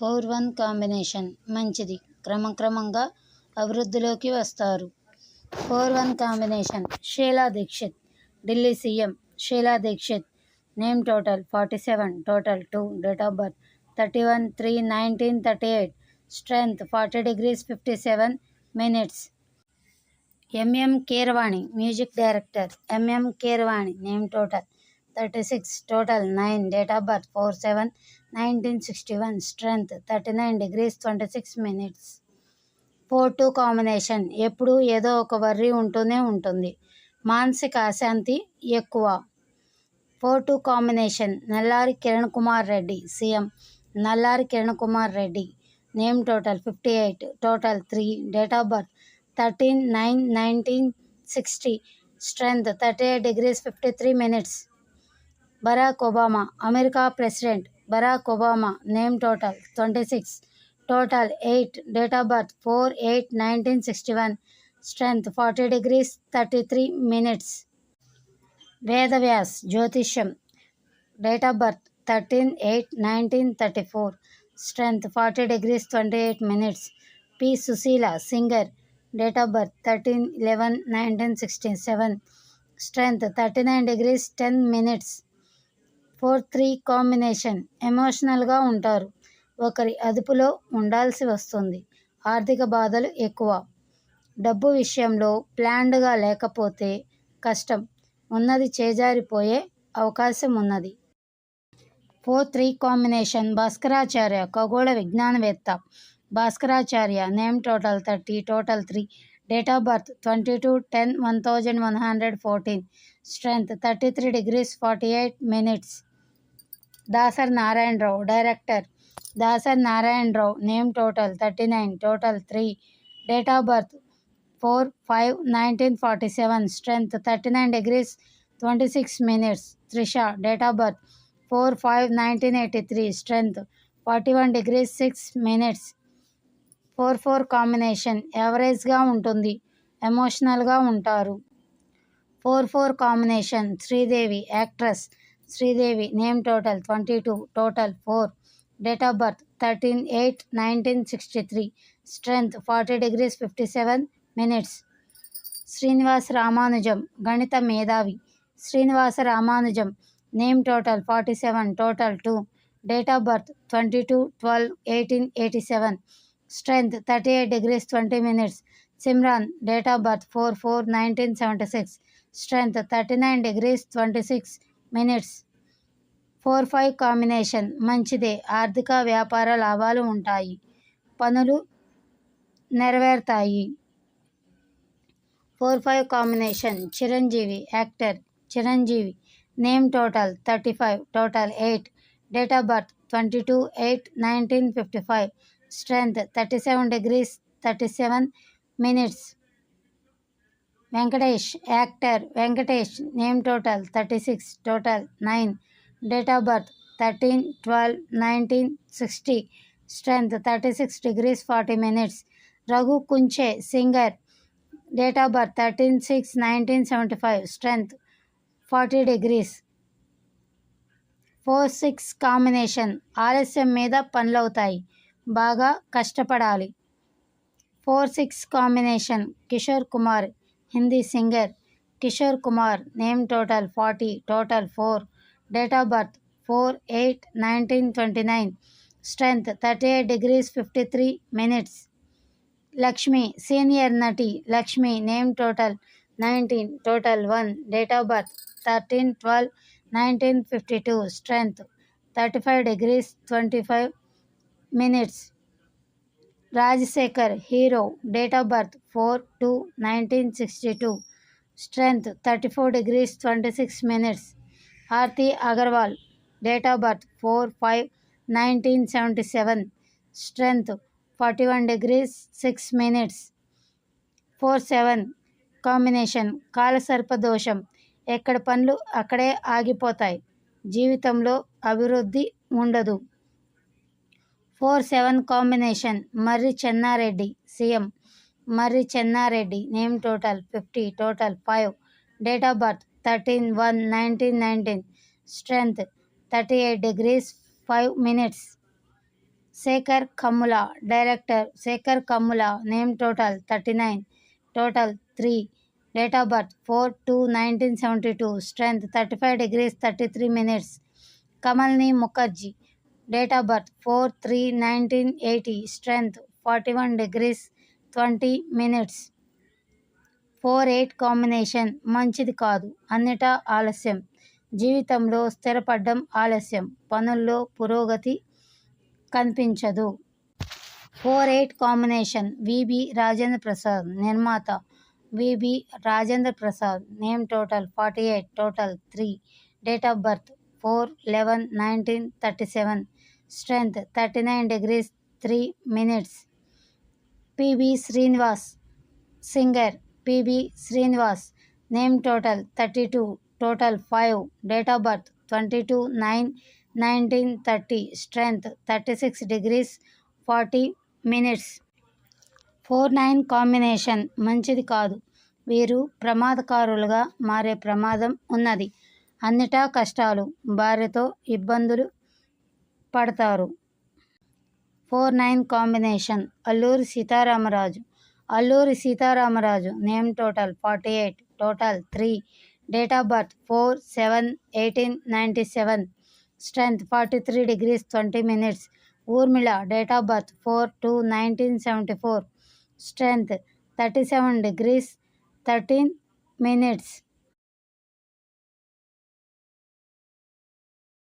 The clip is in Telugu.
Four one combination. మంచిది. క్రమక్రమంగా అభివృద్ధిలోకి వస్తారు. Four one combination. Sheela Dikshit. Delhi CM Sheela Dikshit. Name total forty seven. Total two. Date of birth thirty one three nineteen thirty eight. Strength forty degrees fifty seven minutes. MM Keeravani music director. MM Keeravani name total thirty six total nine date of birth four seven nineteen sixty one strength thirty nine degrees twenty six minutes four two combination ఎప్పుడూ ఏదో ఒక వర్రీ ఉంటూనే ఉంటుంది. మానసిక అశాంతి ఎక్కువ. Four two combination Nallari Kiran Kumar Reddy CM. Nallari Kiran Kumar Reddy name total fifty eight total three date of birth thirteen nine nineteen sixty strength thirty eight degrees fifty three minutes Barack Obama America president Barack Obama name total twenty six total eight date of birth four eight nineteen sixty one strength forty degrees thirty three minutes Vedavyas జ్యోతిష్యం date of birth thirteen eight nineteen thirty four strength forty degrees twenty eight minutes P Sushila singer date of birth thirteen eleven nineteen sixty seven strength thirty nine degrees ten minutes four three combination ఎమోషనల్గా ఉంటారు. ఒకరి అదుపులో ఉండాల్సి వస్తుంది. ఆర్థిక బాధలు ఎక్కువ. డబ్బు విషయంలో ప్లాన్డ్గా లేకపోతే కష్టం. ఉన్నది చేజారిపోయే అవకాశం ఉన్నది. ఫోర్ త్రీ కాంబినేషన్ భాస్కరాచార్య ఖగోళ విజ్ఞానవేత్త. Bhaskaracharya name total thirty total three. Date of birth twenty two ten one thousand one hundred fourteen. Strength thirty three degrees forty eight minutes. Dasari Narayana Rao director Dasari Narayana Rao name total thirty nine total three date of birth four five nineteen forty seven strength thirty nine degrees twenty six minutes Trisha date of birth four five nineteen eighty three strength forty one degrees six minutes. Four four combination యావరేజ్గా ఉంటుంది ఎమోషనల్గా ఉంటారు. Four four combination Sridevi actress Sridevi. Name total 22. Total 4. Date of birth 13 8 1963. Strength 40 degrees 57 minutes. Srinivas Ramanujam. Ganita Medavi. Srinivas Ramanujam. Name total 47. Total 2. Date of birth 22 12 1887. Strength 38 degrees 20 minutes. Simran, date of birth 4 4 1976, strength 39 degrees 26 minutes. Four five combination మంచిదే. ఆర్థిక వ్యాపార లాభాలు ఉంటాయి. పనులు నెరవేరుతాయి. Four five combination Chiranjeevi actor Chiranjeevi. Name total thirty five total eight. Date of birth twenty two eight nineteen fifty five. Strength thirty seven degrees thirty seven minutes. Venkatesh actor Venkatesh name total thirty six total nine date of birth thirteen twelve nineteen sixty strength thirty six degrees forty minutes Raghu Kunche singer date of birth thirteen six nineteen seventy five strength forty degrees. Four six combination ఆలస్యం మీద పనులవుతాయి బాగా కష్టపడాలి. Four six combination Kishore Kumar Hindi singer Kishore Kumar name total forty total four date of birth four eight nineteen twenty nine strength thirty eight degrees fifty three minutes Lakshmi senior నటి Lakshmi name total nineteen total one date of birth thirteen twelve nineteen fifty Rajasekhar hero date of birth four two nineteen sixty two strength thirty four degrees twenty six minutes. Aarti Agarwal date of birth four five nineteen seventy seven strength forty one degrees six minutes. Four seven combination కాలసర్ప దోషం ఎక్కడ పనులు అక్కడే ఆగిపోతాయి. జీవితంలో అభివృద్ధి ఉండదు. Four seven combination. Marri Chenna Reddy CM. Marri Chenna Reddy name total fifty total five. Date of birth thirteen one nineteen nineteen. Strength thirty eight degrees five minutes. Sekhar Kammula director Sekhar Kammula name total thirty nine total three. Date of birth four two nineteen seventy two. Strength thirty five degrees thirty three minutes. Kamalini Mukherjee date of birth four three nineteen eighty. Strength forty one degrees twenty minutes. Four eight combination మంచిది కాదు. అన్నిటా ఆలస్యం. జీవితంలో స్థిరపడడం ఆలస్యం. పనుల్లో పురోగతి కనిపించదు. Four eight combination VB Rajendra Prasad నిర్మాత. VB Rajendra Prasad name total forty eight total three. Date of birth four eleven nineteen thirty seven. Strength thirty nine degrees three minutes. PB Srinivas singer PB Srinivas name total thirty two total five date of birth twenty two nine nineteen thirty strength thirty six degrees forty minutes. Four nine combination మంచిది కాదు. వీరు ప్రమాదకారులుగా మారే ప్రమాదం ఉన్నది. అన్నిటా కష్టాలు భార్యతో ఇబ్బందులు పడతారు. Four nine combination. Alluri Sitarama Raju. Alluri Sitarama Raju name total forty eight. Total three. Date of birth four seven eighteen ninety seven. Strength forty three degrees twenty minutes. Urmila date of birth four two nineteen seventy four. Strength thirty seven degrees thirteen minutes.